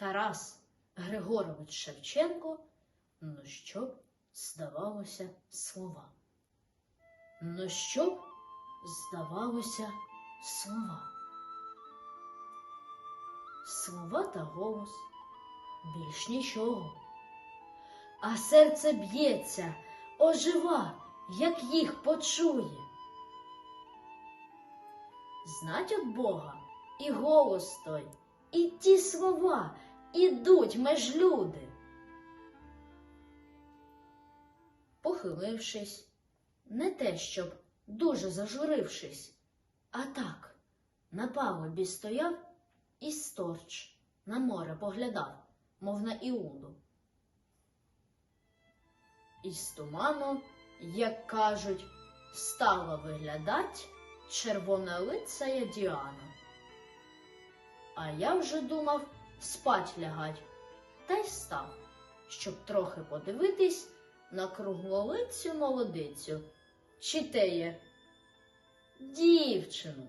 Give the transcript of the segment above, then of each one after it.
Тарас Григорович Шевченко, ну що б здавалося слова. Ну що б здавалося слова. Слова та голос більш нічого. А серце б'ється, ожива, як їх почує. Знать от Бога і голос той, і ті слова ідуть меж люди. Похилившись, не те, щоб дуже зажурившись, а так на палубі стояв і сторч на море поглядав, мов на Іуду. Із туману, як кажуть, стала виглядать червона лицая Діана. А я вже думав спать лягать, та й став, щоб трохи подивитись на круглолицю молодицю, чи теє дівчину.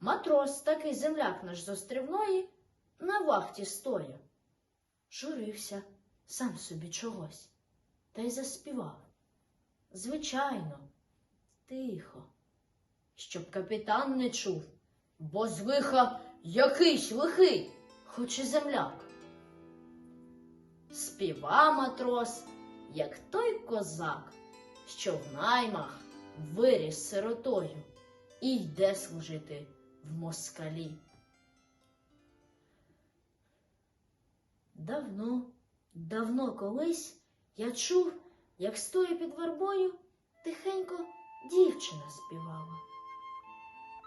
Матрос, такий земляк наш з на вахті стояв. Журився сам собі чогось, та й заспівав. Звичайно, тихо, щоб капітан не чув, бо з лиха якийсь лихий, хоч і земляк. Співа матрос, як той козак, що в наймах виріс сиротою і йде служити в москалі. Давно, давно колись я чув, як стоя під вербою, тихенько дівчина співала.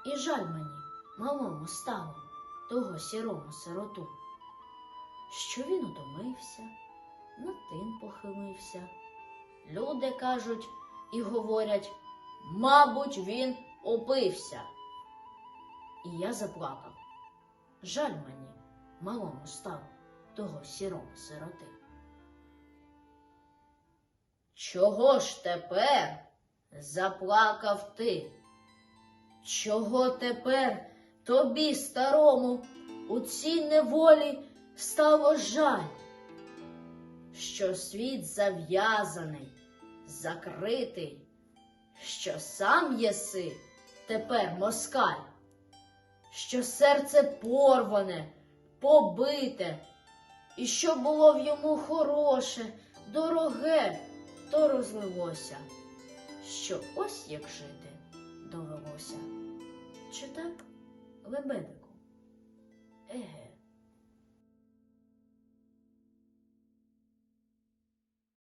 І жаль мені, малому стало, того сірому сироту, що він утомився, над тим похилився. Люди кажуть і говорять, мабуть, він опився. І я заплакав. Жаль мені, малому стало того сірого сироти. Чого ж тепер заплакав ти? Чого тепер тобі, старому, у цій неволі стало жаль, що світ зав'язаний, закритий, що сам єси тепер москаль, що серце порване, побите, і що було в йому хороше, дороге, то розлилося, що ось як жити довелося. Чи так, Лебедик?